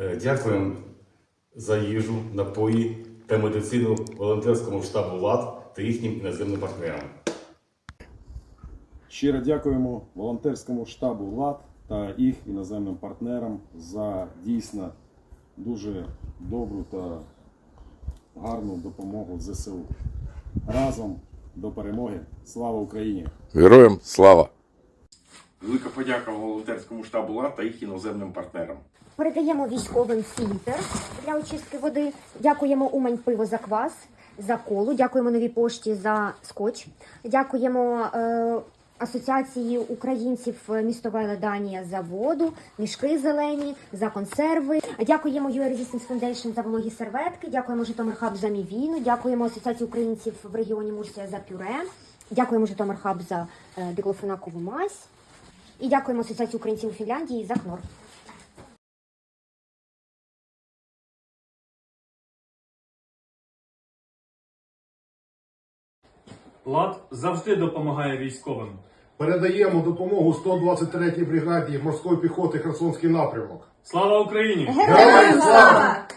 Е, Дякуємо за їжу, напої та медицину волонтерському штабу ЛАД та їхнім іноземним партнерам. Щиро дякуємо волонтерському штабу ЛАД та їх іноземним партнерам за дійсно дуже добру та гарну допомогу ЗСУ. Разом до перемоги. Слава Україні! Героям слава! Велика подяка волонтерському штабу ЛАД та їх іноземним партнерам. Передаємо військовим фільтр для очистки води. Дякуємо Умань пиво за квас, за колу. Дякуємо новій пошті за скотч. Дякуємо е, Асоціації українців містова Леданія за воду, мішки зелені, за консерви. Дякуємо UA Resistance Foundation за вологі серветки. Дякуємо Житомир Хаб за мівіну. Дякуємо Асоціації українців в регіоні Мурсія за пюре. Дякуємо Житомир Хаб за е, диклофенакову мазь. І дякуємо Асоціації українців у Фінляндії за кнор. Лад завжди допомагає військовим. Передаємо допомогу 123-й бригаді морської піхоти Херсонський напрямок. Слава Україні! Героям слава!